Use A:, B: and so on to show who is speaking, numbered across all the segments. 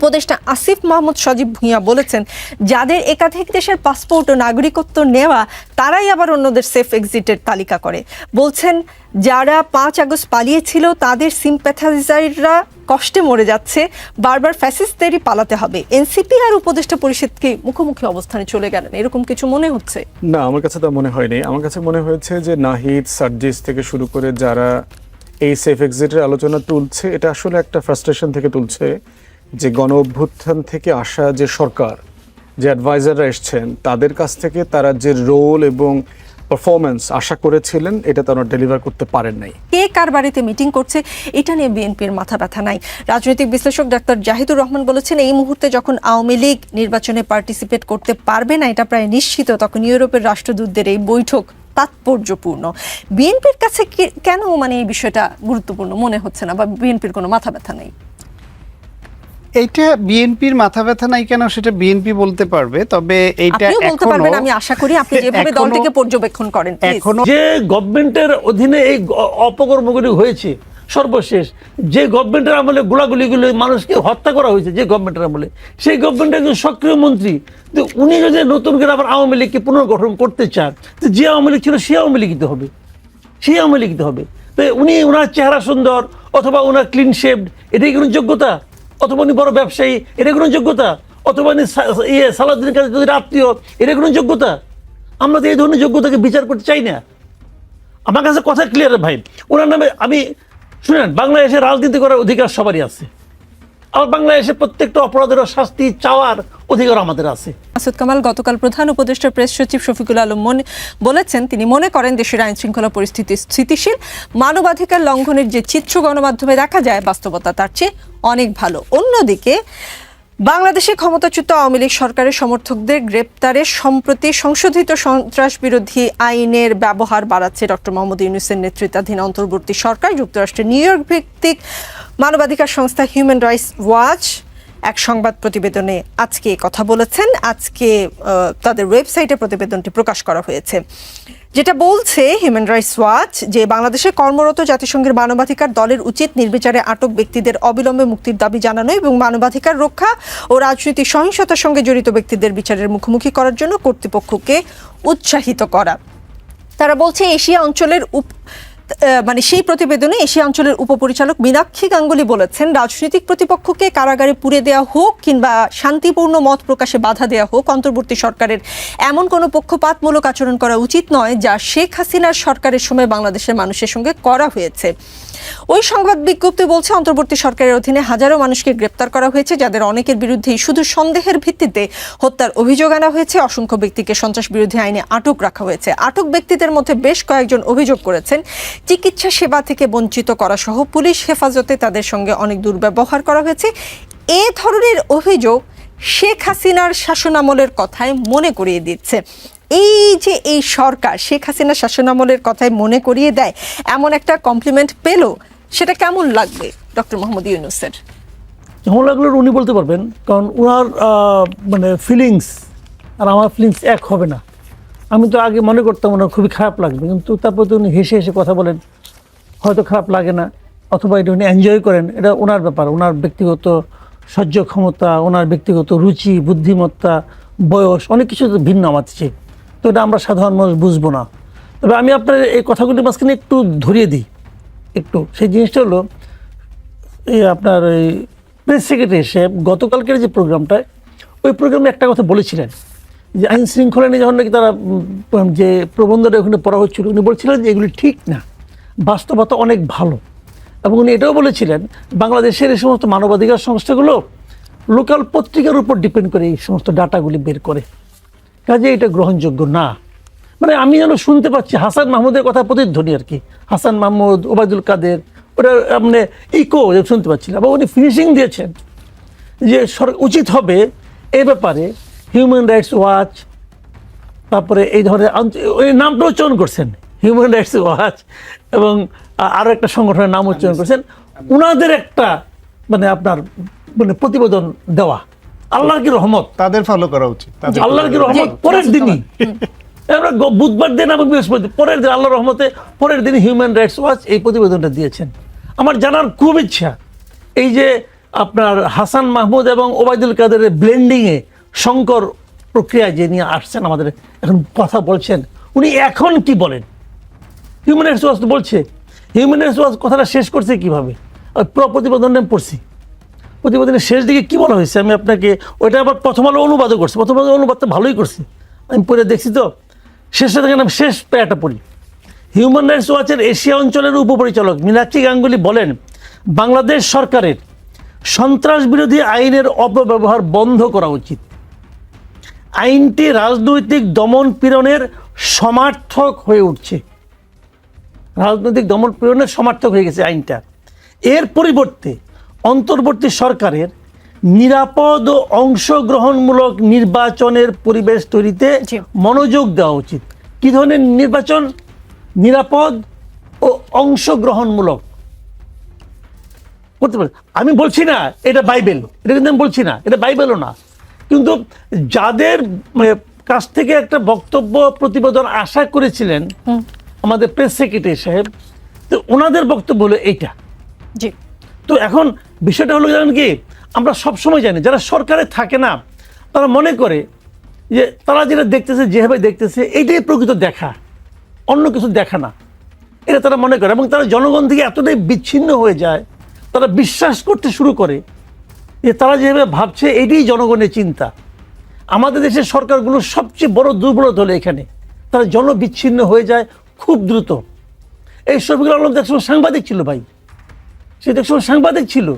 A: উপদেষ্টা আসিফ মাহমুদ সজীব ভূঁইয়া বলেছেন, যাদের একাধিক দেশের পাসপোর্ট ও নাগরিকত্ব নেওয়া, তারাই আবার অন্যদের সেফ এক্সিটের তালিকা করে। বলছেন, যারা পাঁচ আগস্ট পালিয়েছিল, তাদের সিম্প্যাথাইজাররা কষ্টে মরে যাচ্ছে, বারবার ফ্যাসিস্টদেরই পালাতে হবে। এনসিপি আর উপদেষ্টা পরিষদকে মুখোমুখি অবস্থানে চলে গেলেন? এরকম কিছু মনে হচ্ছে?
B: না, আমার কাছে তা মনে হয়নি। আমার কাছে মনে হয়েছে যে নাহিদ, সার্জিস থেকে শুরু করে যারা এই সেফ এক্সিটের আলোচনা তুলছে, এটা আসলে একটা ফ্রাস্ট্রেশন থেকে তুলছে। যে গণ অভ্যুত্থান থেকে আসা যে সরকার, যে অ্যাডভাইজাররা এসছেন, তাদের কাছ থেকে তারা যে রোল এবং পারফরমেন্স আশা করেছিলেন, এটা তারা ডেলিভার করতে পারেন নাই।
A: কে কার বাড়িতে মিটিং করছে, এটা নিয়ে বিএনপির মাথা ব্যথা নাই। রাজনৈতিক বিশ্লেষক ডাক্তার জাহিদুর রহমান বলেছেন, এই মুহূর্তে যখন আওয়ামী লীগ নির্বাচনে পার্টিসিপেট করতে পারবে না, এটা প্রায় নিশ্চিত, তখন ইউরোপের রাষ্ট্রদূতদের এই বৈঠক তাৎপর্যপূর্ণ। বিএনপির কাছে কেন মানে এই বিষয়টা গুরুত্বপূর্ণ? মনে হচ্ছে না বা বিএনপির কোনো মাথা ব্যথা নেই।
C: এইটা বিএনপির মাথা ব্যথা নাই কেন সেটা বিএনপি বলতে পারবে তবে এইটা
A: আপনিও বলতে পারবেন আমি আশা করি আপনি যেভাবে দলটিকে পর্যবেক্ষণ করেন।
C: এখনও
D: যে গভর্নমেন্টের অধীনে এই অপকর্মগুলি হয়েছে সর্বশেষ যে গভর্নমেন্টের আমলে গোলাগুলিগুলো মানুষকে হত্যা করা হয়েছে যে গভর্নমেন্টের আমলে সেই গভর্নমেন্টের একজন সক্রিয় মন্ত্রী তো উনি যদি নতুন করে আবার আওয়ামী লীগকে পুনর্গঠন করতে চান তো যে আওয়ামী লীগ ছিল সে আওয়ামী লীগই তো হবে সে আওয়ামী লীগ হবে তো উনি ওনার চেহারা সুন্দর অথবা ওনার ক্লিন শেপড এটাই কোনো যোগ্যতা অথবা উনি বড় ব্যবসায়ী, এটা কোনো যোগ্যতা? অথবা উনি ইয়ে সালাদিন কাছে যদি আত্মীয়, এটা কোনো যোগ্যতা? আমরা তো এই ধরনের যোগ্যতাকে বিচার করতে চাই না। আমার কাছে কথা ক্লিয়ার ভাই, ওনার নামে আমি, শুনেন, বাংলাদেশে রাজনীতি করার অধিকার সবারই আছে। আর বাংলাদেশের প্রত্যেকটা অপরাধের শাস্তি চাওয়ার অধিকার আমাদের আছে।
A: মাসুদ কামাল, গতকাল প্রধান উপদেষ্টা প্রেস সচিব শফিকুল আলম মনে বলেছেন, তিনি মনে করেন দেশের আইন শৃঙ্খলা পরিস্থিতি স্থিতিশীল, মানবাধিকার লঙ্ঘনের যে চিত্র গণমাধ্যমে দেখা যায়, বাস্তবতা তার চেয়ে অনেক ভালো। অন্যদিকে বাংলাদেশে ক্ষমতাচ্যুত আওয়ামী লীগ সরকারের সমর্থকদের গ্রেপ্তারে সম্প্রতি সংশোধিত সন্ত্রাস বিরোধী আইনের ব্যবহার বাড়াচ্ছে ডক্টর মোহাম্মদ ইউনুসের নেতৃত্বাধীন অন্তর্বর্তী সরকার, যুক্তরাষ্ট্রের নিউ ইয়র্ক ভিত্তিক মানবাধিকার সংস্থা হিউম্যান রাইটস ওয়াচ। এক সংবাদ প্রতিবেদনে আজকে কথা বলেছেন। আজকে তাদের ওয়েবসাইটে প্রতিবেদনটি প্রকাশ করা হয়েছে। যেটা বলছে হিউম্যান রাইটস ওয়াচ যে বাংলাদেশে কর্মরত জাতিসংঘের মানবাধিকার দলের উচিত নির্বিচারে আটক ব্যক্তিদের অবিলম্বে মুক্তির দাবি জানানো এবং মানবাধিকার রক্ষা ও রাজনৈতিক সহিংসতার সঙ্গে জড়িত ব্যক্তিদের বিচারের মুখোমুখি করার জন্য কর্তৃপক্ষকে উৎসাহিত করা। তারা বলছে এশিয়া অঞ্চলের উপ মানে সেই প্রতিবেদনে এশিয়া অঞ্চলের উপপরিচালক মীনাক্ষী গাঙ্গুলি বলেছেন, রাজনৈতিক প্রতিপক্ষকে কারাগারে পুড়ে দেওয়া হোক কিংবা শান্তিপূর্ণ মত প্রকাশে বাধা দেওয়া হোক, অন্তর্বর্তী সরকারের এমন কোনো পক্ষপাতমূলক আচরণ করা উচিত নয় যা শেখ হাসিনার সরকারের সময় বাংলাদেশের মানুষের সঙ্গে করা হয়েছে। ওই সংবাদ বিজ্ঞপ্তি বলছে, অন্তর্বর্তী সরকারের অধীনে হাজারো মানুষকে গ্রেপ্তার করা হয়েছে, যাদের অনেকের বিরুদ্ধেই শুধু সন্দেহের ভিত্তিতে হত্যার অভিযোগ আনা হয়েছে। অসংখ্য ব্যক্তিকে সন্ত্রাস বিরোধী আইনে আটক রাখা হয়েছে। আটক ব্যক্তিদের মধ্যে বেশ কয়েকজন অভিযোগ করেছেন, চিকিৎসা সেবা থেকে বঞ্চিত করা সহ পুলিশ হেফাজতে তাদের সঙ্গে অনেক দুর্ব্যবহার করা হয়েছে। এ ধরনের অভিযোগ শেখ হাসিনার শাসনামলের কথায় মনে করিয়ে দিচ্ছে। এই যে এই সরকার, শেখ হাসিনার শাসনামলের কথায় মনে করিয়ে দেয়, এমন একটা কমপ্লিমেন্ট পেল, সেটা কেমন লাগবে ডক্টর মোহাম্মদ ইউনুসের?
D: যেমন লাগল উনি বলতে পারবেন, কারণ ওনার মানে ফিলিংস আর আমার ফিলিংস এক হবে না। আমি তো আগে মনে করতাম ওনার খুবই খারাপ লাগবে, কিন্তু তারপর তো উনি হেসে হেসে কথা বলেন, হয়তো খারাপ লাগে না, অথবা এটা উনি এনজয় করেন, এটা ওনার ব্যাপার ওনার ব্যক্তিগত সহ্য ক্ষমতা ওনার ব্যক্তিগত রুচি, বুদ্ধিমত্তা, বয়স, অনেক কিছু ভিন্ন আমার চেয়ে। তো এটা আমরা সাধারণ মানুষ বুঝব না। তবে আমি আপনার এই কথাগুলির মাঝখানে একটু ধরিয়ে দিই। একটু। সেই জিনিসটা হলো এই আপনার ওই প্রেস সেক্রেটারি এসে গতকালকের যে প্রোগ্রামটা, ওই প্রোগ্রামে একটা কথা বলেছিলেন, যে আইন শৃঙ্খলা নিয়ে যখন নাকি তারা যে প্রবন্ধটা ওখানে পড়া হচ্ছিল, উনি বলছিলেন যে এগুলি ঠিক না, বাস্তবতা অনেক ভালো। এবং উনি এটাও বলেছিলেন, বাংলাদেশের এই সমস্ত মানবাধিকার সংস্থাগুলো লোকাল পত্রিকার উপর ডিপেন্ড করে এই সমস্ত ডাটাগুলি বের করে। কাজে এটা গ্রহণযোগ্য না। মানে আমি যেন শুনতে পাচ্ছি হাসান মাহমুদের কথা প্রতিধ্বনি আর কি। হাসান মাহমুদ ওবায়দুল কাদের ওটা মানে ইকো শুনতে পাচ্ছিলাম। এবং উনি ফিনিশিং দিয়েছেন যে উচিত হবে এ ব্যাপারে হিউম্যান রাইটস ওয়াচ তারপরে এই ধরনের নামটা উচ্চারণ করছেন হিউম্যান রাইটস ওয়াচ এবং আরও একটা সংগঠনের নাম উচ্চারণ করছেন। ওনাদের একটা মানে আপনার মানে প্রতিবেদন দেওয়া। আল্লাহর কি রহমত?
C: তাদের ফলো করা উচিত
D: আল্লাহর কি রহমত? পরের দিনই। আমরা বুধবার দিন এবং বৃহস্পতি পরের দিন আল্লাহর রহমতে পরের দিন হিউম্যান রাইটস ওয়াচ এই প্রতিবেদনটা দিয়েছেন। আমার জানার খুব ইচ্ছা এই যে আপনার হাসান মাহমুদ এবং ওবায়দুল কাদের ব্লেন্ডিংয়ে শঙ্কর প্রক্রিয়ায় যে নিয়ে আসছেন আমাদের এখন কথা বলছেন উনি এখন কি বলেন? হিউম্যান রাইটস ওয়াচ তো বলছে হিউম্যান রাইটস ওয়াচ কথাটা শেষ করছে কীভাবে? প্রতিবেদন আমি পড়ছি। প্রতিবেদনের শেষ দিকে কি বলা হয়েছে? আমি আপনাকে ওইটা আবার প্রথম আলো অনুবাদও করছি। প্রথম আলো অনুবাদটা ভালোই করছি। আমি পড়ে দেখছি তো। শেষটা দেখেন আমি শেষ প্যারাটা পড়ি। হিউম্যান রাইটস ওয়াচের এশিয়া অঞ্চলের উপপরিচালক মীনাক্ষী গাঙ্গুলি বলেন, বাংলাদেশ সরকারের সন্ত্রাস বিরোধী আইনের অপব্যবহার বন্ধ করা উচিত। আইনটি রাজনৈতিক দমন পীড়নের সমার্থক হয়ে উঠছে। রাজনৈতিক দমন পীড়নের সমার্থক হয়ে গেছে আইনটা। এর পরিবর্তে অন্তর্বর্তী সরকারের নিরাপদ ও অংশগ্রহণমূলক নির্বাচনের পরিবেশ তৈরিতে মনোযোগ দেওয়া উচিত। কি ধরনের নির্বাচন? নিরাপদ ও অংশগ্রহণমূলক। করতে পারে। আমি বলছি না এটা বাইবেল। এটা কিন্তু আমি বলছি না এটা বাইবেলও না। কিন্তু যাদের মানে, কাছ থেকে একটা বক্তব্য প্রতিবেদন আশা করেছিলেন আমাদের প্রেস সেক্রেটারি সাহেব তো ওনাদের বক্তব্য হলো এইটা।
A: জি।
D: তো এখন বিষয়টা হলো জানেন কি, আমরা সব সময় জানি, যারা সরকারে থাকে না, তারা মনে করে যে তারা যেটা দেখতেছে, যেভাবে দেখতেছে, এইটাই প্রকৃত দেখা, অন্য কিছু দেখা না। এটা তারা মনে করে এবং তারা জনগণ থেকে এতটাই বিচ্ছিন্ন হয়ে যায়, তারা বিশ্বাস করতে শুরু করে যে তারা যেভাবে ভাবছে এটাই জনগণের চিন্তা। আমাদের দেশের সরকারগুলো সবচেয়ে বড় দুর্বলতা হলো এখানে, তারা জনবিচ্ছিন্ন হয়ে যায় খুব দ্রুত। এই শফিকুল আলম তো সাংবাদিক ছিল ভাই। সে তো একসময় সাংবাদিক ছিল।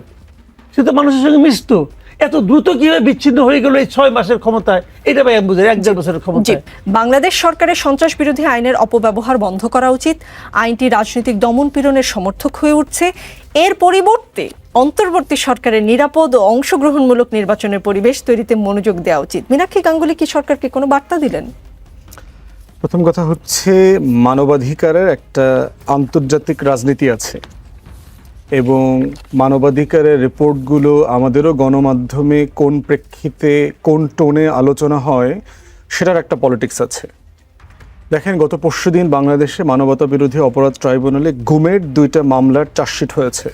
D: সে তো মানুষের সঙ্গে মিশতো। এত দ্রুত কীভাবে বিচ্ছিন্ন হয়ে গেল এই ছয় মাসের ক্ষমতায়? এটা ভাই আমি বুঝি এক দেড় বছরের
A: জি।
D: ক্ষমতায়।
A: বাংলাদেশ সরকারের সন্ত্রাস বিরোধী আইনের অপব্যবহার বন্ধ করা উচিত। আইনটি রাজনৈতিক দমন পীড়নের সমর্থক হয়ে উঠছে। এর পরিবর্তে অন্তর্বর্তী সরকারের নিরাপদ ও অংশগ্রহণমূলক নির্বাচনের পরিবেশ তৈরিতে মনোযোগ দেওয়া উচিত। মীনাক্ষী গাঙ্গুলি কি সরকারকে কোনো বার্তা দিলেন?
B: প্রথম কথা হচ্ছে মানবাধিকারের একটা আন্তর্জাতিক রাজনীতি আছে। এবং মানবাধিকারের রিপোর্টগুলো আমাদেরও গণমাধ্যমে কোন প্রেক্ষিতে, কোন টোনে আলোচনা হয়, সেটার একটা পলিটিক্স আছে। দেখেন, গত পরশু দিন বাংলাদেশে মানবতা বিরোধী অপরাধ ট্রাইব্যুনালে গুমের দুইটা মামলার চার্জশিট হয়েছে।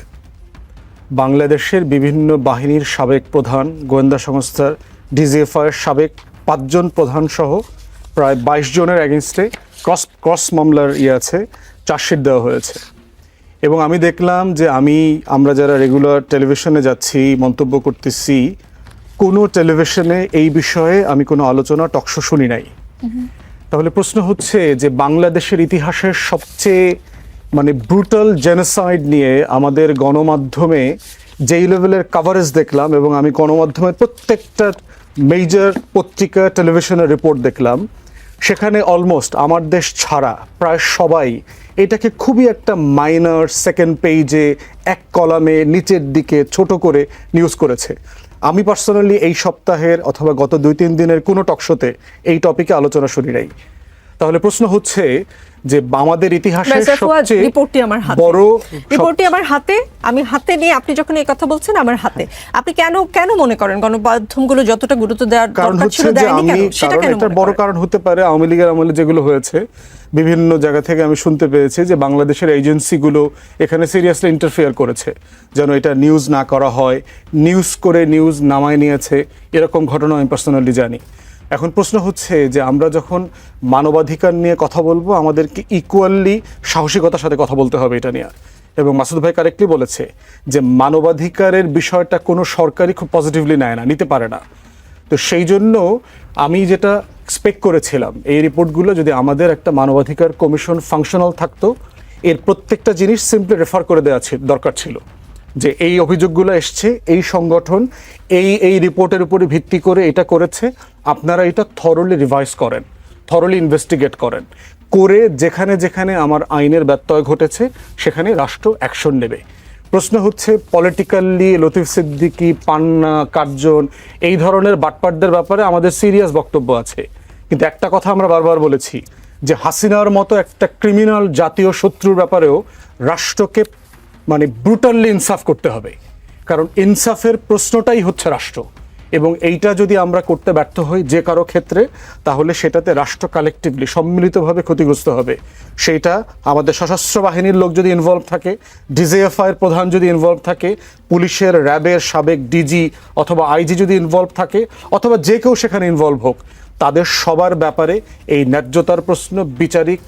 B: বাংলাদেশের বিভিন্ন বাহিনীর সাবেক প্রধান, গোয়েন্দা সংস্থার ডিজিএফআইয়ের সাবেক পাঁচজন প্রধান সহ প্রায় বাইশ জনের অ্যাগেনস্টে ক্রস ক্রস মামলার ইয়ে আছে, চার্জশিট দেওয়া হয়েছে। এবং আমি দেখলাম যে আমি, আমরা যারা রেগুলার টেলিভিশনে যাচ্ছি, মন্তব্য করতেছি, কোনো টেলিভিশনে এই বিষয়ে আমি কোনো আলোচনা টকশো শুনি নাই। তাহলে প্রশ্ন হচ্ছে যে বাংলাদেশের ইতিহাসের সবচেয়ে মানে ব্রুটাল জেনোসাইড নিয়ে আমাদের গণমাধ্যমে যেই লেভেলের কাভারেজ দেখলাম এবং আমি গণমাধ্যমের প্রত্যেকটা মেজর পত্রিকা টেলিভিশনের রিপোর্ট দেখলাম, সেখানে অলমোস্ট আমার দেশ ছাড়া, প্রায় সবাই এটাকে খুবই একটা মাইনার সেকেন্ড পেজে এক কলামে নিচের দিকে ছোট করে নিউজ করেছে। আমি পার্সোনালি এই সপ্তাহের অথবা গত দুই তিন দিনের কোনো টকশোতে এই টপিকে আলোচনা শুনি নাই। তাহলে প্রশ্ন হচ্ছে যে আমাদের ইতিহাসের সবচেয়ে
A: রিপোর্টটি আমার হাতে।
B: বড়
A: রিপোর্টটি আমার হাতে আমি হাতে নিয়ে আপনি যখন এই কথা বলছেন আমার হাতে। আপনি কেন কেন মনে করেন গণমাধ্যমগুলো যতটা গুরুত্ব দেওয়ার দরকার ছিল দেয়নি কেন? সেটা কেন
B: এটার বড় কারণ হতে পারে আওয়ামী লীগের আমলে যেগুলো হয়েছে। বিভিন্ন জায়গা থেকে আমি শুনতে পেয়েছি যে বাংলাদেশের এজেন্সিগুলো এখানে সিরিয়াসলি ইন্টারফেয়ার করেছে। যেন এটা নিউজ না করা হয় নিউজ করে নিউজ নামায় নিয়েছে। এরকম ঘটনা আমি পার্সোনালি জানি। এখন প্রশ্ন হচ্ছে যে আমরা যখন মানবাধিকার নিয়ে কথা বলব, আমাদেরকে ইকুয়ালি সাহসিকতার সাথে কথা বলতে হবে এটা নিয়ে। এবং মাসুদ ভাই কারেক্টলি বলেছে যে মানবাধিকারের বিষয়টা কোনো সরকারই খুব পজিটিভলি নেয় না, নিতে পারে না। তো সেই জন্য আমি যেটা এক্সপেক্ট করেছিলাম, এই রিপোর্টগুলো যদি আমাদের একটা মানবাধিকার কমিশন ফাংশনাল থাকতো, এর প্রত্যেকটা জিনিস সিম্পলি রেফার করে দেওয়া দরকার ছিল। যে এই অভিযোগগুলো এসছে, এই সংগঠন এই এই রিপোর্টের উপরে ভিত্তি করে এটা করেছে আপনারা এটা থরলি রিভাইজ করেন থরলি ইনভেস্টিগেট করেন। করে যেখানে যেখানে আমার আইনের ব্যত্যয় ঘটেছে, সেখানে রাষ্ট্র অ্যাকশন নেবে। প্রশ্ন হচ্ছে পলিটিক্যালি লতিফ সিদ্দিকি, পান্না, কার্জন, এই ধরনের বাটপাটদের ব্যাপারে আমাদের সিরিয়াস বক্তব্য আছে। কিন্তু একটা কথা আমরা বারবার বলেছি, যে হাসিনার মতো একটা ক্রিমিনাল জাতীয় শত্রুর ব্যাপারেও রাষ্ট্রকে মানে ব্রুটালি ইনসাফ করতে হবে। কারণ ইনসাফের প্রশ্নটাই হচ্ছে রাষ্ট্র। এবং এইটা যদি আমরা করতে ব্যর্থ হই যে কারও ক্ষেত্রে, তাহলে সেটাতে রাষ্ট্র কালেকটিভলি সম্মিলিতভাবে ক্ষতিগ্রস্ত হবে। সেইটা আমাদের সশস্ত্র বাহিনীর লোক যদি ইনভলভ থাকে ডিজিএফআই এর প্রধান যদি ইনভলভ থাকে, পুলিশের, র্যাবের সাবেক ডিজি অথবা আইজি যদি ইনভলভ থাকে, অথবা যে কেউ সেখানে ইনভলভ হোক, তাদের সবার ব্যাপারে এই ন্যায্যতার প্রশ্ন, বিচারিক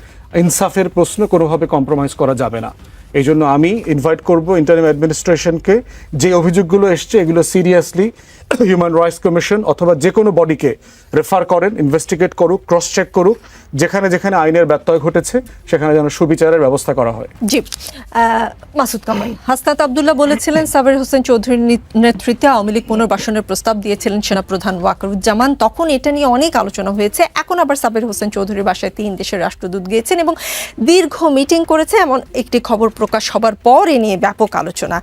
B: ইনসাফের প্রশ্ন কোনোভাবে কম্প্রোমাইজ করা যাবে না। এই জন্য আমি ইনভাইট করব ইন্টারনেম অ্যাডমিনিস্ট্রেশনকে যে অভিযোগগুলো এসছে, এগুলো সিরিয়াসলি হিউম্যান রাইটস কমিশন অথবা যে কোনো বডিকে রেফার করেন ইনভেস্টিগেট করুক ক্রস চেক করুক। যেখানে যেখানে আইনের ব্যত্যয় ঘটেছে, সেখানে যেন সুবিচারের ব্যবস্থা করা হয়।
A: জি। মাসুদ কামাল, হাসনাত আবদুল্লাহ বলেছিলেন, সাবের হোসেন চৌধুরীর নেতৃত্বে আওয়ামী লীগ পুনর্বাসনের প্রস্তাব দিয়েছিলেন সেনাপ্রধান ওয়াকারুজ্জামান। তখন এটা নিয়ে অনেক আলোচনা হয়েছে। এখন আবার সাবের হোসেন চৌধুরীর বাসায় তিন দেশের রাষ্ট্রদূত গিয়েছেন এবং দীর্ঘ মিটিং করেছে এমন একটি খবর প্রকাশ হবার পর এ নিয়ে ব্যাপক আলোচনা।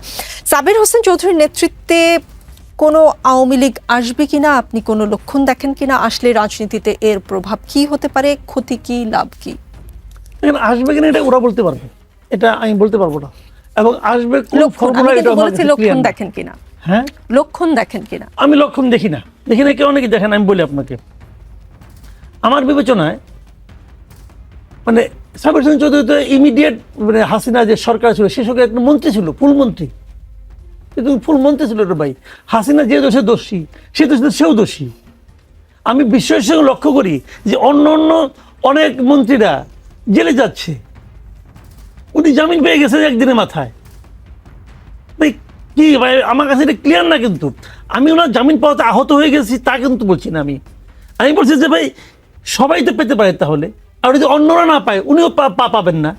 A: সাবের হোসেন চৌধুরীর নেতৃত্বে কোনো আওয়ামী লীগ আসবে কিনা আপনি কোনো লক্ষণ দেখেন কিনা আসলে রাজনীতিতে এর প্রভাব কি হতে পারে ক্ষতি কি লাভ কি?
D: আসবে কিনা এটা ওরা বলতে পারবে। এটা আমি বলতে পারব না। এবং আসবে কোন
A: লক্ষণ
D: ফর্মুলা
A: আমি
D: এটা
A: বলেছি লক্ষণ দেখেন কিনা।
D: হ্যাঁ?
A: লক্ষণ দেখেন কিনা।
D: আমি লক্ষণ দেখি না। দেখি না কেউ অনেকে দেখেন আমি বলি আপনাকে। আমার বিবেচনায় মানে সাবির হোসেন চৌধুরী তো ইমিডিয়েট মানে হাসিনা যে সরকার ছিল সে সরকার একটা মন্ত্রী ছিল ফুল মন্ত্রী কিন্তু ফুল মন্ত্রী ছিল রে ভাই। হাসিনা যে দোষে দোষী, সে দোষে সেও দোষী। আমি বিশ্বের সঙ্গে লক্ষ্য করি যে অন্য অন্য অনেক মন্ত্রীরা জেলে যাচ্ছে। উনি জামিন পেয়ে গেছেন একদিনের মাথায়। ভাই, কি ভাই, আমার কাছে এটা ক্লিয়ার না কিন্তু। আমি ওনার জামিন পাওয়াতে আহত হয়ে গেছি তা কিন্তু বলছি না আমি। আমি বলছি যে ভাই, সবাই তো পেতে পারে তাহলে। আর যদি অন্যরা না পায়, উনিও পা- পাবেন না।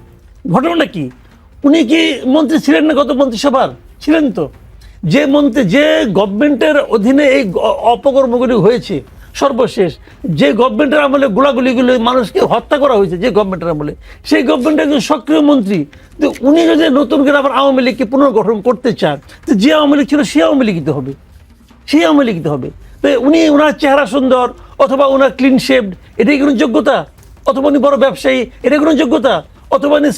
D: ঘটনাটা কি? উনি কি মন্ত্রী ছিলেন না গত মন্ত্রিসভার? ছিলেন তো। যে মন্ত্রী যে গভর্নমেন্টের অধীনে এই অপকর্মগুলি হয়েছে, সর্বশেষ, যে গভর্নমেন্টের আমলে গোলাগুলিগুলি মানুষকে হত্যা করা হয়েছে, যে গভর্নমেন্টের আমলে, সেই গভর্নমেন্টের একজন সক্রিয় মন্ত্রী, তো উনি যদি নতুন করে আবার আওয়ামী লীগকে পুনর্গঠন করতে চান, তো যে আওয়ামী লীগ ছিল সে আওয়ামী লীগই তো হবে। সে আওয়ামী লীগ তো হবে। তো উনি ওনার চেহারা সুন্দর, অথবা ওনার ক্লিন শেপড এটাই কোনো যোগ্যতা? অথবা উনি বড় ব্যবসায়ী এটা কোনো যোগ্যতা? অথবা উনি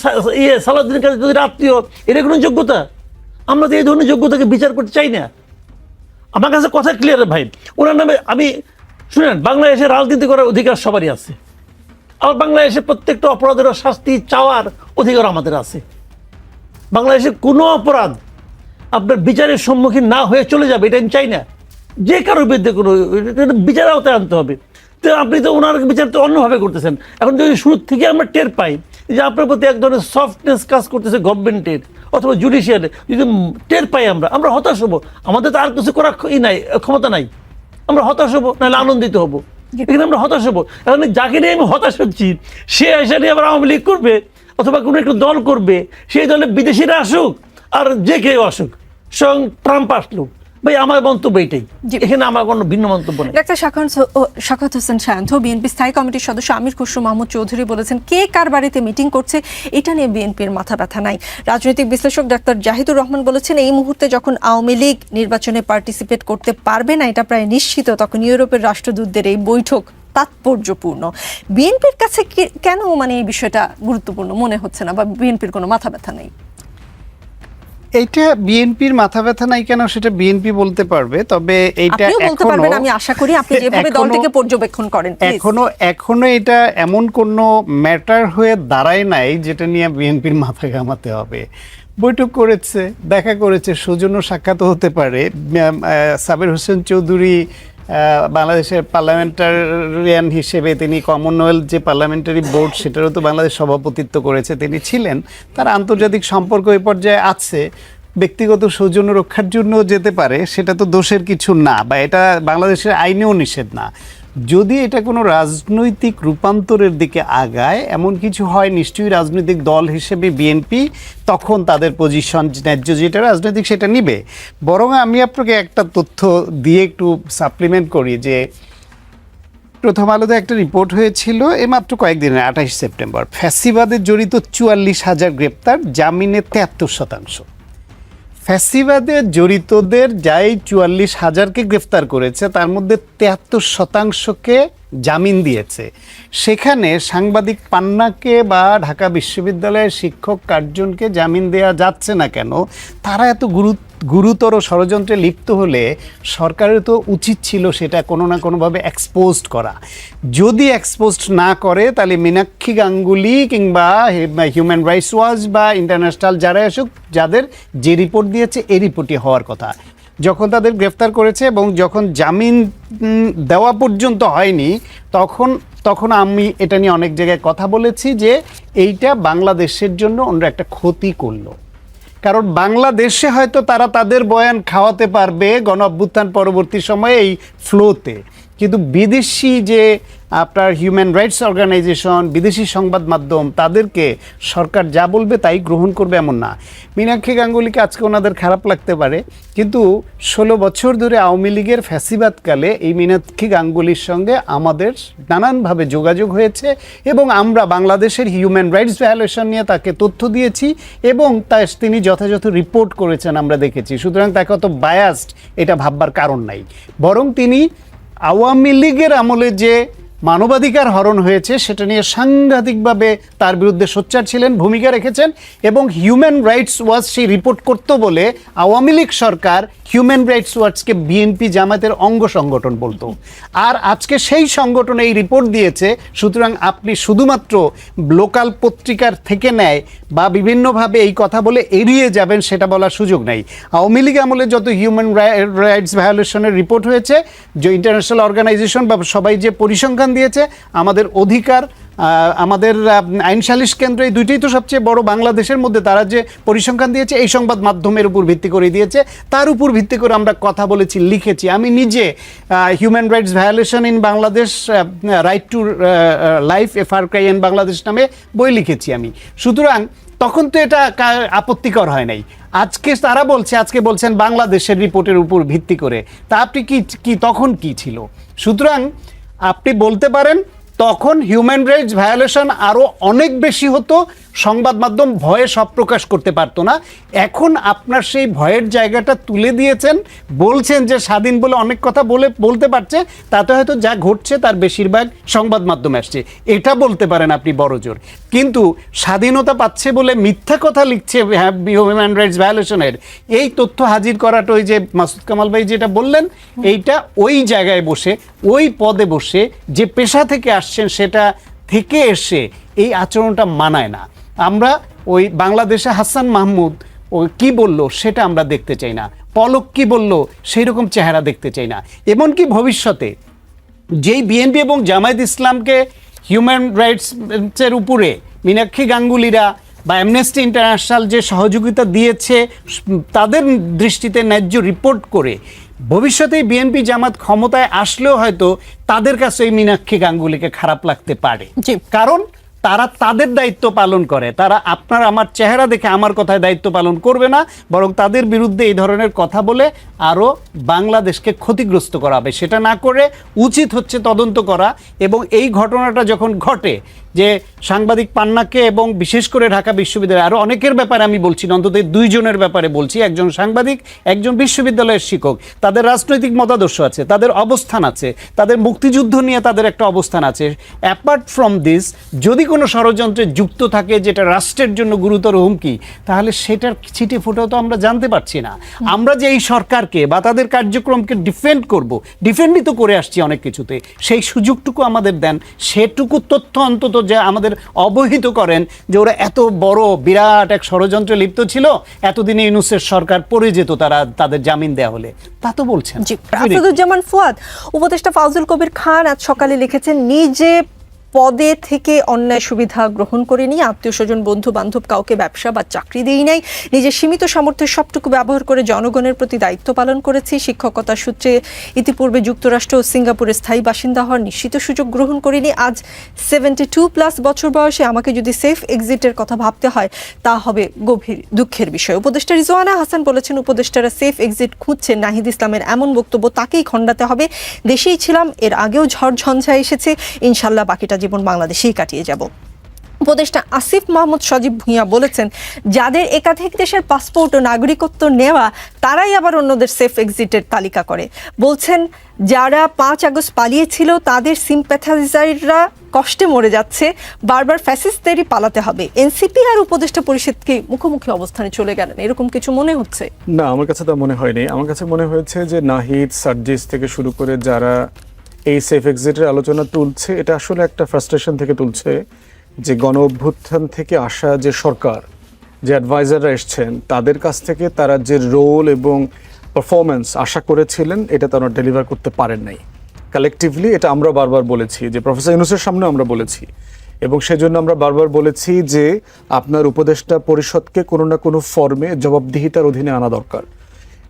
D: ইয়ে সালাউদ্দিনের কাছে যদি আত্মীয় এটা কোনো যোগ্যতা? আমরা তো এই ধরনের যোগ্যতাকে বিচার করতে চাই না। আমার কাছে কথা ক্লিয়ার ভাই। ওনার নামে আমি, শুনেন, বাংলাদেশে রাজনীতি করার অধিকার সবারই আছে। আর বাংলাদেশে প্রত্যেকটা অপরাধের শাস্তি চাওয়ার অধিকার আমাদের আছে। বাংলাদেশে কোনো অপরাধ আপনার বিচারের সম্মুখীন না হয়ে চলে যাবে, এটা আমি চাই না। যে কারোর বিরুদ্ধে কোনো বিচার আওতায় আনতে হবে। তো আপনি তো ওনার বিচার তো অন্যভাবে করতেছেন। এখন যদি শুরু থেকে আমরা টের পাই যে আপনার প্রতি এক ধরনের সফটনেস কাজ করতেছে গভর্নমেন্টের অথবা জুডিশিয়াল যদি টের পাই আমরা আমরা হতাশ হব। আমাদের তো আর কিছু করার ই নাই ক্ষমতা নাই। আমরা হতাশ হব নাহলে আনন্দিত হব। এখানে আমরা হতাশ হব। এখন যাকে নিয়ে আমি হতাশ হচ্ছি সে এসে নিয়ে আবার আওয়ামী লীগ করবে অথবা কোনো একটা দল করবে সেই দলে বিদেশিরা আসুক আর যে কেউ আসুক স্বয়ং ট্রাম্প আসলো। ভাই আমার মন্তব্য এটাই। এখানে আমার কোনো ভিন্ন মন্তব্য নেই।
A: ডাক্তার শাখাত হোসেন সায়ন্ত বিএনপি স্থায়ী কমিটির সদস্য আমির খসরু মাহমুদ চৌধুরী বলেছেন কে কার বাড়িতে মিটিং করছে এটা নিয়ে বিএনপির মাথা ব্যথা নাই। রাজনৈতিক বিশ্লেষক ডাক্তার জাহিদুর রহমান বলেছেন এই মুহূর্তে যখন আওয়ামী লীগ নির্বাচনে পার্টিসিপেট করতে পারবে না এটা প্রায় নিশ্চিত তখন ইউরোপের রাষ্ট্রদূতদের এই বৈঠক তাৎপর্যপূর্ণ। বিএনপির কাছে কেন মানে এই বিষয়টা গুরুত্বপূর্ণ? মনে হচ্ছে না বা বিএনপির কোনো মাথা ব্যথা নেই।
C: এইটা বিএনপির মাথা ব্যথা নাই কেন সেটা বিএনপি বলতে পারবে তবে এইটা
A: বলতে
C: এখনও
A: পারবেন আমি আশা করি আপনি যেভাবে দলটিকে পর্যবেক্ষণ করেন
C: এখনও এখনও এটা এমন কোন ম্যাটার হয়ে দাঁড়ায় নাই যেটা নিয়ে বিএনপির মাথা ঘামাতে হবে। বৈঠক করেছে দেখা করেছে সৌজন্য সাক্ষাৎ হতে পারে। সাবের হোসেন চৌধুরী বাংলাদেশের পার্লামেন্টারিয়ান হিসেবে তিনি কমনওয়েলথ যে পার্লামেন্টারি বোর্ড সেটারও তো বাংলাদেশ সভাপতিত্ব করেছে, তিনি ছিলেন। তার আন্তর্জাতিক সম্পর্ক এই পর্যায়ে আছে। ব্যক্তিগত সৌজন্য রক্ষার জন্য যেতে পারে, সেটা তো দোষের কিছু না, বা এটা বাংলাদেশের আইনেও নিষেধ না। যদি এটা কোনো রাজনৈতিক রূপান্তরের দিকে আগায়, এমন কিছু হয় নিশ্চয়ই রাজনৈতিক দল হিসেবে বিএনপি তখন তাদের পজিশন ন্যায্য যেটা রাজনৈতিক সেটা নিবে। বরং আমি আপনাকে একটা তথ্য দিয়ে একটু সাপ্লিমেন্ট করি যে, প্রথম আলোতে একটা রিপোর্ট হয়েছিল এই মাত্র কয়েকদিনের, আঠাশ সেপ্টেম্বর। ফ্যাসিবাদে জড়িত চুয়াল্লিশ হাজার গ্রেপ্তার, জামিনে তেহাত্তর শতাংশ। ফ্যাসিবাদে জড়িতদের যাই চুয়াল্লিশ হাজারকে গ্রেফতার করেছে, তার মধ্যে তেহাত্তর শতাংশকে জামিন দিয়েছে। সেখানে সাংবাদিক পান্নাকে বা ঢাকা বিশ্ববিদ্যালয়ের শিক্ষক কার্জনকে জামিন দেয়া যাচ্ছে না কেন? তারা এত গুরুত্ব গুরুতর ষড়যন্ত্রে লিপ্ত হলে সরকারের তো উচিত ছিল সেটা কোনো না কোনোভাবে এক্সপোজড করা। যদি এক্সপোজড না করে, তাহলে মীনাক্ষী গাঙ্গুলি কিংবা হিউম্যান রাইটস ওয়াচ বা ইন্টারন্যাশনাল যারা আসুক, যাদের যে রিপোর্ট দিয়েছে, এই রিপোর্টই হওয়ার কথা। যখন তাদের গ্রেফতার করেছে এবং যখন জামিন দেওয়া পর্যন্ত হয়নি, তখন তখন আমি এটা নিয়ে অনেক জায়গায় কথা বলেছি যে এইটা বাংলাদেশের জন্য অন্য একটা ক্ষতি করল। কারণ বাংলাদেশে হয়তো তারা তাদের বয়ান খাওয়াতে পারবে গণ অভ্যুত্থান পরবর্তী সময়ে এই ফ্লোতে কিন্তু বিদেশি যে আপনার হিউম্যান রাইটস অর্গানাইজেশন বিদেশি সংবাদ মাধ্যম, তাদেরকে সরকার যা বলবে তাই গ্রহণ করবে এমন না। মীনাক্ষী গাঙ্গুলিকে আজকে ওনাদের খারাপ লাগতে পারে, কিন্তু ষোলো বছর ধরে আওয়ামী লীগের ফ্যাসিবাদকালে এই মীনাক্ষী গাঙ্গুলির সঙ্গে আমাদের নানানভাবে যোগাযোগ হয়েছে এবং আমরা বাংলাদেশের হিউম্যান রাইটস ভ্যালুয়েশন নিয়ে তাকে তথ্য দিয়েছি এবং তা তিনি যথাযথ রিপোর্ট করেছেন আমরা দেখেছি। সুতরাং তাকে অত বায়াসড এটা ভাববার কারণ নাই। বরং তিনি আওয়ামী লীগের আমলে যে মানবাধিকার হরণ হয়েছে, সেটা নিয়ে সাংঘাতিকভাবে তার বিরুদ্ধে সোচ্চার ছিলেন, ভূমিকা রেখেছেন এবং হিউম্যান রাইটস ওয়াচ সেই রিপোর্ট করতো বলে আওয়ামী লীগ সরকার হিউম্যান রাইটস ওয়াচকে বিএনপি জামাতের অঙ্গ সংগঠন বলতো। আর আজকে সেই সংগঠন এই রিপোর্ট দিয়েছে, সুতরাং আপনি শুধুমাত্র লোকাল পত্রিকার থেকে নেয় বা বিভিন্নভাবে এই কথা বলে এড়িয়ে যাবেন, সেটা বলার সুযোগ নাই। আওয়ামী লীগ আমলে যত হিউম্যান রাইটস ভায়োলেশনের রিপোর্ট হয়েছে, যে ইন্টারন্যাশনাল অর্গানাইজেশন বা সবাই যে পরিসংখ্যান দিয়েছে। আমাদের অধিকার আমাদের আইন সালিশ কেন্দ্র এই দুইটাই তো সবচেয়ে বড় বাংলাদেশের মধ্যে। তারা যে পরিসংখ্যান দিয়েছে, এই সংবাদ মাধ্যমের উপর ভিত্তি করে দিয়েছে। তার উপর ভিত্তি করে আমরা কথা বলেছি, লিখেছি। আমি নিজে human rights violation in Bangladesh right to life a far cry in Bangladesh নামে বই লিখেছি আমি। সুতরাং তখন তো এটা আপত্তিকর হয় নাই। আজকে তারা বলছে, আজকে বলছেন বাংলাদেশের রিপোর্টের উপর ভিত্তি করে। তা আপনি কি, তখন কি ছিল? সুতরাং আপনি বলতে পারেন তখন হিউম্যান রাইটস ভায়োলেশন আরও অনেক বেশি হতো সংবাদ মাধ্যম ভয়ে সব প্রকাশ করতে পারতো না। এখন আপনার সেই ভয়ের জায়গাটা তুলে দিয়েছেন। বলছেন যে স্বাধীন বলে অনেক কথা বলে, বলতে পারছে। তাতে হয়তো যা ঘটছে তার বেশিরভাগ সংবাদ মাধ্যমে আসছে। এটা বলতে পারেন আপনি বড় জোর। কিন্তু স্বাধীনতা পাচ্ছে বলে মিথ্যা কথা লিখছে হিউম্যান রাইটস ভায়োলেশনের। এই তথ্য হাজির করাটা ওই যে মাসুদ কামাল ভাই যেটা বললেন, এইটা ওই জায়গায় বসে, ওই পদে বসে যে পেশা থেকে আসছেন সেটা থেকে এসে এই আচরণটা মানায় না। আমরা ওই বাংলাদেশে হাসান মাহমুদ ও কি বলল সেটা আমরা দেখতে চাই না। পলক কি বলল সেই রকম চেহারা দেখতে চাই না। এমনকি ভবিষ্যতে যেই বিএনপি এবং জামায়াত ইসলামকে হিউম্যান রাইটসের উপরে মীনাক্ষী গাঙ্গুলিরা বা অ্যামনেস্টি ইন্টারন্যাশনাল যে সহযোগিতা দিয়েছে তাদের দৃষ্টিতে ন্যায্য রিপোর্ট করে ভবিষ্যতে বিএনপি জামাত ক্ষমতায় আসলেও হয়তো তাদের কাছে এই মীনাক্ষী গাঙ্গুলিকে খারাপ লাগতে পারে। কারণ তারা তাদের দায়িত্ব পালন করে। তারা আপনার, আমার চেহারা দেখে আমার কথায় দায়িত্ব পালন করবে না, বরং তাদের বিরুদ্ধে এই ধরনের কথা বলে আরও বাংলাদেশকে ক্ষতিগ্রস্ত করাবে। সেটা না করে উচিত হচ্ছে তদন্ত করা এবং এই ঘটনাটা যখন ঘটে যে সাংবাদিক পান্নাকে এবং বিশেষ করে ঢাকা বিশ্ববিদ্যালয় আরও অনেকের ব্যাপারে আমি বলছি না, অন্তত দুইজনের ব্যাপারে বলছি। একজন সাংবাদিক একজন বিশ্ববিদ্যালয়ের শিক্ষক। তাদের রাজনৈতিক মতাদর্শ আছে তাদের অবস্থান আছে তাদের মুক্তিযুদ্ধ নিয়ে তাদের একটা অবস্থান আছে। অ্যাপার্ট ফ্রম দিস যদি কোনো ষড়যন্ত্রে যুক্ত থাকে যেটা রাষ্ট্রের জন্য গুরুতর হুমকি তাহলে সেটার ছিটে ফোটাও তো আমরা জানতে পারছি না। আমরা যে এই সরকারকে বা তাদের কার্যক্রমকে ডিফেন্ড করব ডিফেন্ডই তো করে আসছি অনেক কিছুতে। সেই সুযোগটুকু আমাদের দেন সেটুকু তথ্য অন্তত যে আমাদের অবহিত করেন যে ওরা এত বড় বিরাট এক ষড়যন্ত্রে লিপ্ত ছিল এতদিনে ইউনুসের সরকার পড়ে যেত তারা তাদের জামিন দেয়া হলে। তা তো বলছেন।
A: জি রাফিদুজ্জামান ফুয়াদ উপদেষ্টা ফাউজুল কবির খান আজ সকালে লিখেছেন নিজে পদে থেকে অন্যায় সুবিধা গ্রহণ করে নিয়ে আত্মীয় স্বজন বন্ধু বান্ধব কাউকে ব্যবসা বা চাকরি দেই নাই। নিজের সীমিত সামর্থ্যের সবটুকু ব্যবহার করে জনগণের প্রতি দায়িত্ব পালন করেছি। শিক্ষকতার সূত্রে ইতিপূর্বে যুক্তরাষ্ট্র ও সিঙ্গাপুরের স্থায়ী বাসিন্দা হওয়ার নিশ্চিত সুযোগ গ্রহণ করিনি আজ সেভেন্টি টু প্লাস বছর বয়সে আমাকে যদি সেফ এক্সিটের কথা ভাবতে হয়, তা হবে গভীর দুঃখের বিষয়। উপদেষ্টা রিজওয়ানা হাসান বলেছেন, উপদেষ্টারা সেফ এক্সিট খুঁজছেন নাহিদ ইসলামের এমন বক্তব্য তাকেই খণ্ডাতে হবে। দেশেই ছিলাম, এর আগেও ঝড় ঝঞ্ঝা এসেছে। ইনশাল্লাহ বাকিটা জীবন বাংলাদেশেই কাটিয়ে যাব। উপদেষ্টা আসিফ মাহমুদ সজীব ভুঁইয়া বলেছেন, যাদের একাধিক দেশের পাসপোর্ট ও নাগরিকত্ব নেওয়া, তারাই আবার অন্যদের সেফ এক্সিটের তালিকা করে। বলছেন, যারা পাঁচ আগস্ট পালিয়েছিল, তাদের সিম্প্যাথাইজাররা কষ্টে মরে যাচ্ছে, বারবার ফ্যাসিস্টদেরই পালাতে হবে। এনসিপি আর উপদেষ্টা পরিষদকে মুখোমুখি অবস্থানে চলে গেলেন, এরকম কিছু মনে হচ্ছে?
B: না, আমার কাছে তা মনে হয়নি। আমার কাছে মনে হয়েছে যে নাহিদ, সার্জিস থেকে শুরু করে যারা এই সেফ এক্সিটের আলোচনা তুলছে। এটা আসলে একটা ফ্রাস্ট্রেশন থেকে তুলছে যে গণ অভ্যুত্থান থেকে আসা যে সরকার, যে অ্যাডভাইজাররা এসছেন, তাদের কাছ থেকে তারা যে রোল এবং পারফরমেন্স আশা করেছিলেন, এটা তারা ডেলিভার করতে পারেন নাই। কালেকটিভলি এটা আমরা বারবার বলেছি যে প্রফেসর ইউনুসের সামনে আমরা বলেছি এবং সেজন্য আমরা বারবার বলেছি যে আপনার উপদেষ্টা পরিষদকে কোনো না কোনো ফর্মে জবাবদিহিতার অধীনে আনা দরকার।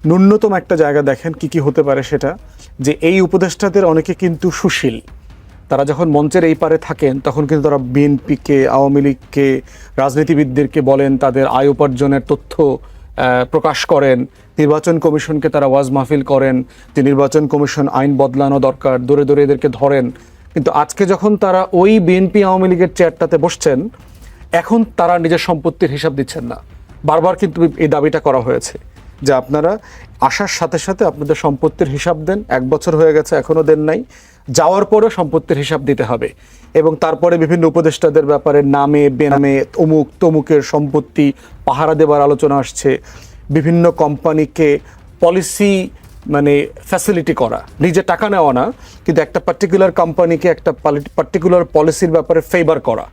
B: ন্যূনতম একটা জায়গা দেখেন কি কি হতে পারে সেটা, যে এই উপদেষ্টাদের অনেকে কিন্তু সুশীল। তারা যখন মঞ্চের এই পারে থাকেন, তখন কিন্তু তারা বিএনপিকে, আওয়ামী লীগকে, রাজনীতিবিদদেরকে বলেন, তাদের আয় উপার্জনের তথ্য প্রকাশ করেন। নির্বাচন কমিশনকে তারা ওয়াজ মাহফিল করেন, যে নির্বাচন কমিশন আইন বদলানো দরকার, দূরে দূরে এদেরকে ধরেন। কিন্তু আজকে যখন তারা ওই বিএনপি, আওয়ামী লীগের চেয়ারটাতে বসছেন, এখন তারা নিজের সম্পত্তির হিসাব দিচ্ছেন না। বারবার কিন্তু এই দাবিটা করা হয়েছে। যে আপনারা আসার সাথে সাথে আপনাদের সম্পত্তির হিসাব দেন। এক বছর হয়ে গেছে, এখনও দেন নাই। যাওয়ার পরেও সম্পত্তির হিসাব দিতে হবে। এবং তারপরে বিভিন্ন উপদেষ্টাদের ব্যাপারে নামে, বেনামে অমুক তমুকের সম্পত্তি, পাহারা দেবার আলোচনা আসছে। বিভিন্ন কোম্পানিকে পলিসি মানে ফ্যাসিলিটি করা। নিজে টাকা নেওয়া না, কিন্তু একটা পার্টিকুলার কোম্পানিকে একটা পার্টিকুলার পলিসির ব্যাপারে ফেভার করা।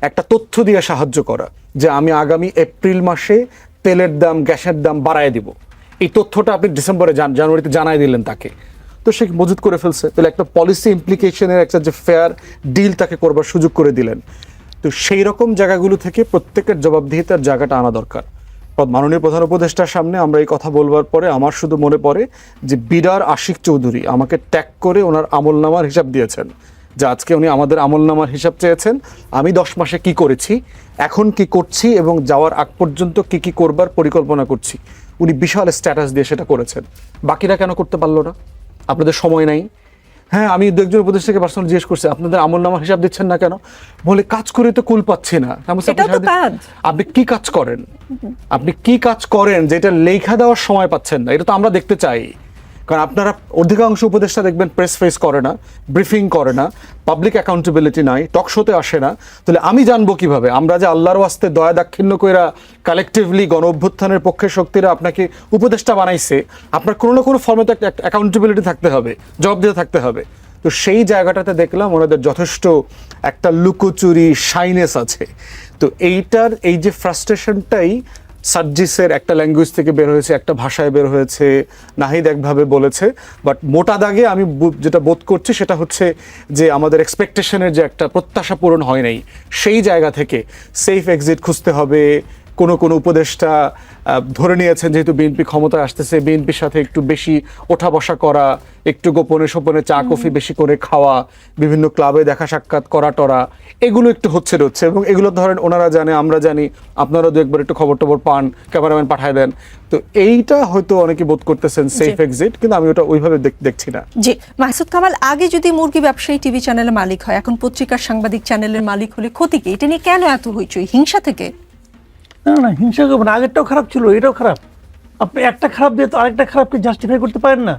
B: একটা তথ্য দিয়ে সাহায্য করা যে আমি আগামী এপ্রিল মাসে তেলের দাম, গ্যাসের দাম বাড়ায় দিব। এই তথ্যটা আপনি ডিসেম্বরে জান- জানুয়ারিতে জানাই দিলেন তাকে। তো সে মজুত করে ফেলছে। তাহলে একটা পলিসি ইমপ্লিকেশনের একটা যে ফেয়ার ডিল তাকে করবার সুযোগ করে দিলেন। তো সেই রকম জায়গাগুলো থেকে প্রত্যেকের জবাবদিহিতার জায়গাটা আনা দরকার। মাননীয় প্রধান উপদেষ্টার সামনে আমরা এই কথা বলবার পরে আমার শুধু মনে পড়ে যে বিডার আশিক চৌধুরী আমাকে ট্যাগ করে ওনার আমলনামার হিসাব দিয়েছেন। যে আজকে উনি আমাদের আমলনামার হিসাব চেয়েছেন আমি দশ মাসে কি করেছি এখন কি করছি এবং যাওয়ার আগ পর্যন্ত কি কি করবার পরিকল্পনা করছি। উনি বিশাল স্ট্যাটাস দিয়ে সেটা করেছেন। বাকিরা কেন করতে পারল না? আপনাদের সময় নাই। হ্যাঁ আমি দু একজন উপদেষ্টাকে পার্সোনাল জিজ্ঞেস করছি আপনাদের আমলনামার হিসাব দিচ্ছেন না কেন? বলে কাজ করে তো কুল পাচ্ছি না। আপনি কি কাজ করেন? আপনি কি কাজ করেন যেটা লেখা দেওয়ার সময় পাচ্ছেন না? এটা তো আমরা দেখতে চাই। কারণ আপনারা অধিকাংশ উপদেষ্টা দেখবেন প্রেস ফেস করে না ব্রিফিং করে না পাবলিক অ্যাকাউন্টেবিলিটি নাই টক শোতে আসে না। তাহলে আমি জানব কীভাবে? আমরা যে আল্লাহর ওয়াস্তে দয়া দাক্ষিণ্য কইরা কালেকটিভলি গণ অভ্যুত্থানের পক্ষে শক্তিরা আপনাকে উপদেষ্টা বানাইছে, আপনার কোনো না কোনো ফর্মে তো একটা অ্যাকাউন্টেবিলিটি থাকতে হবে, জবাব দিতে থাকতে হবে। তো সেই জায়গাটাতে দেখলাম ওনাদের যথেষ্ট একটা লুকোচুরি শাইনেস আছে। তো এইটার এই যে ফ্রাস্ট্রেশনটাই সার্জিসের একটা ল্যাঙ্গুয়েজ থেকে বের হয়েছে, একটা ভাষায় বের হয়েছে, নাহিদ একভাবে বলেছে। বাট মোটা দাগে আমি যেটা বোধ করছি সেটা হচ্ছে যে আমাদের এক্সপেকটেশনের যে একটা প্রত্যাশা পূরণ হয় নাই, সেই জায়গা থেকে সেফ এক্সিট খুঁজতে হবে কোনো কোনো উপদেষ্টা ধরে নিয়েছেন যেহেতু বিএনপি ক্ষমতায় আসতেছে বিএনপির সাথে একটু বেশি ওঠা বসা করা একটু গোপনে সোপনে চা কফি বেশি করে খাওয়া বিভিন্ন ক্লাবে দেখা সাক্ষাৎ করা টরা এগুলো একটু হচ্ছে হচ্ছে এবং এগুলো ধরেন ওনারা জানে আমরা জানি আপনারা দু একবার একটু খবর টবর পান ক্যামেরাম্যান পাঠায় দেন। তো এইটা হয়তো অনেকে বোধ করতেছেন সেফ এক্সিট কিন্তু আমি ওটা ওইভাবে দেখ- দেখছি না।
A: জি মাহসুদ কামাল আগে যদি মুরগি ব্যবসায়ী টিভি চ্যানেলের মালিক হয় এখন পত্রিকার সাংবাদিক চ্যানেলের মালিক হলে ক্ষতি কি? এটা নিয়ে কেন এত হইচই? হিংসা থেকে?
D: না না হিংসা করবেন আগেরটাও খারাপ ছিল, এটাও খারাপ। আপনি একটা খারাপ দিয়ে তো আরেকটা খারাপকে জাস্টিফাই করতে পারেন না।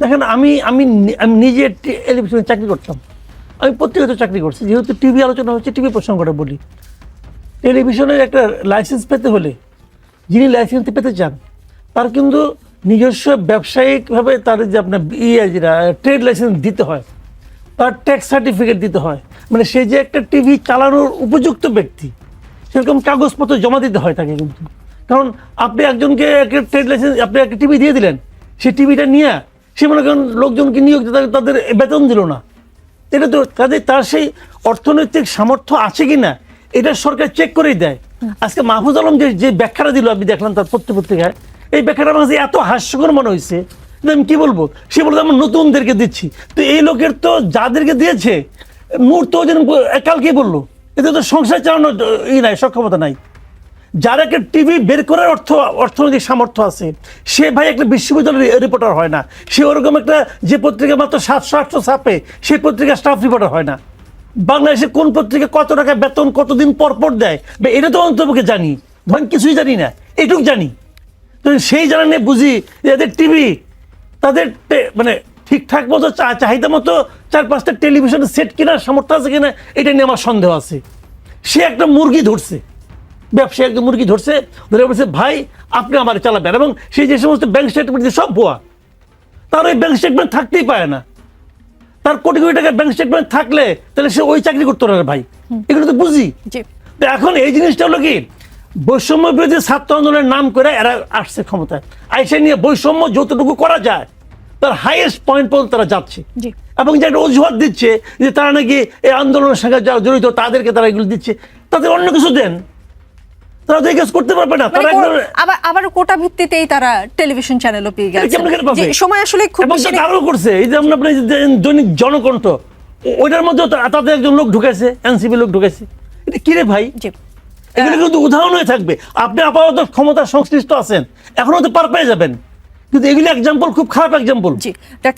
D: দেখেন, আমি আমি আমি নিজে টেলিভিশনে চাকরি করতাম। আমি পত্রিকাতে চাকরি করছি, যেহেতু টিভি আলোচনা হচ্ছে টিভি প্রসঙ্গটা বলি। টেলিভিশনের একটা লাইসেন্স পেতে হলে, যিনি লাইসেন্স পেতে চান, তার কিন্তু নিজস্ব ব্যবসায়িকভাবে তার যে আপনার ইয়ে যেটা ট্রেড লাইসেন্স দিতে হয়, তার ট্যাক্স সার্টিফিকেট দিতে হয়। মানে সে যে একটা টিভি চালানোর উপযুক্ত ব্যক্তি সেরকম কাগজপত্র জমা দিতে হয় তাকে কিন্তু। কারণ আপনি একজনকে একটা ট্রেড লাইসেন্স আপনি একটা টিভি দিয়ে দিলেন সেই টিভিটা নিয়ে সে মনে করেন লোকজনকে নিয়োগ তাদের বেতন দিল না। এটা তো তাদের তার সেই অর্থনৈতিক সামর্থ্য আছে কি না এটা সরকার চেক করেই দেয়। আজকে মাহফুজ আলম যে যে ব্যাখ্যাটা দিল আমি দেখলাম তার পত্র পত্রিকায়, এই ব্যাখ্যাটা কাছে এত হাস্যকর মনে হয়েছে আমি কি বলব? সে বলতো আমরা নতুনদেরকে দিচ্ছি। তো এই লোকের তো যাদেরকে দিয়েছে, মুহূর্ত যেন কালকে বলল। এতে তো সংসার চালানোর ই নাই, সক্ষমতা নাই। যার একটা টিভি বের করার অর্থ, অর্থনৈতিক সামর্থ্য আছে, সে ভাই একটা বিশ্ববিদ্যালয়ের রিপোর্টার হয় না। সে ওরকম একটা যে পত্রিকা মাত্র সাতশো, আটশো ছাপে, সে পত্রিকা স্টাফ রিপোর্টার হয় না। বাংলাদেশে কোন পত্রিকা কত টাকা বেতন, কতদিন পর পর দেয়? বা, এটা তো অন্তপক্ষে জানি। মানে কিছুই জানি না, এটুক জানি। তো সেই জানা নিয়ে বুঝি এদের টিভি, তাদের মানে ঠিকঠাক মতো চা- চাহিদা মতো চার পাঁচটা টেলিভিশন সেট কেনার সামর্থ্য আছে কিনা এটা নিয়ে আমার সন্দেহ আছে। সে একটা মুরগি ধরছে। ব্যবসায়ী একটা মুরগি ধরছে ধরে বলছে ভাই আপনি আমার চালাবেন। এবং সেই যে সমস্ত ব্যাংক স্টেটমেন্ট সব ভুয়া। তার ওই ব্যাংক স্টেটমেন্ট থাকতেই পারে না। তার কোটি কোটি টাকার ব্যাংক স্টেটমেন্ট থাকলে তাহলে সে ওই চাকরি করতো না ভাই। এগুলো তো বুঝি? তো এখন এই জিনিসটা হলো কি বৈষম্য বিরোধী ছাত্র আন্দোলনের নাম করে এরা আসছে ক্ষমতায়। আইসে নিয়ে বৈষম্য যতটুকু করা যায় তার হাইয়েস্ট পয়েন্ট পর্যন্ত তারা যাচ্ছে। এবং যে একটা অজুহাত দিচ্ছে যে তারা নাকি এই আন্দোলনের সঙ্গে যারা জড়িত তাদেরকে তারা এগুলো দিচ্ছে। তাদের অন্য কিছু দেন। তারা তো কাজ করতে পারবে না।
A: মানে
D: তারা
A: আবার আবার কোটা ভিত্তিতেই তারা টেলিভিশন চ্যানেলও পেয়ে গেছে? সময় আসলে খুব বেশি
D: আরও করছে। এই যে যে দৈনিক জনকণ্ঠ ওইটার মধ্যে তাদের একজন লোক ঢুকেছে এনসিপি লোক ঢুকেছে। এটা কি রে ভাই? এগুলো কিন্তু উদাহরণ হয়ে থাকবে। আপনি আপাতত ক্ষমতার সংশ্লিষ্ট আছেন। এখনও তো পার পেয়ে যাবেন। কিন্তু এগুলি এক্সাম্পল খুব খারাপ এক্সাম্পল
A: জি ডাক্তার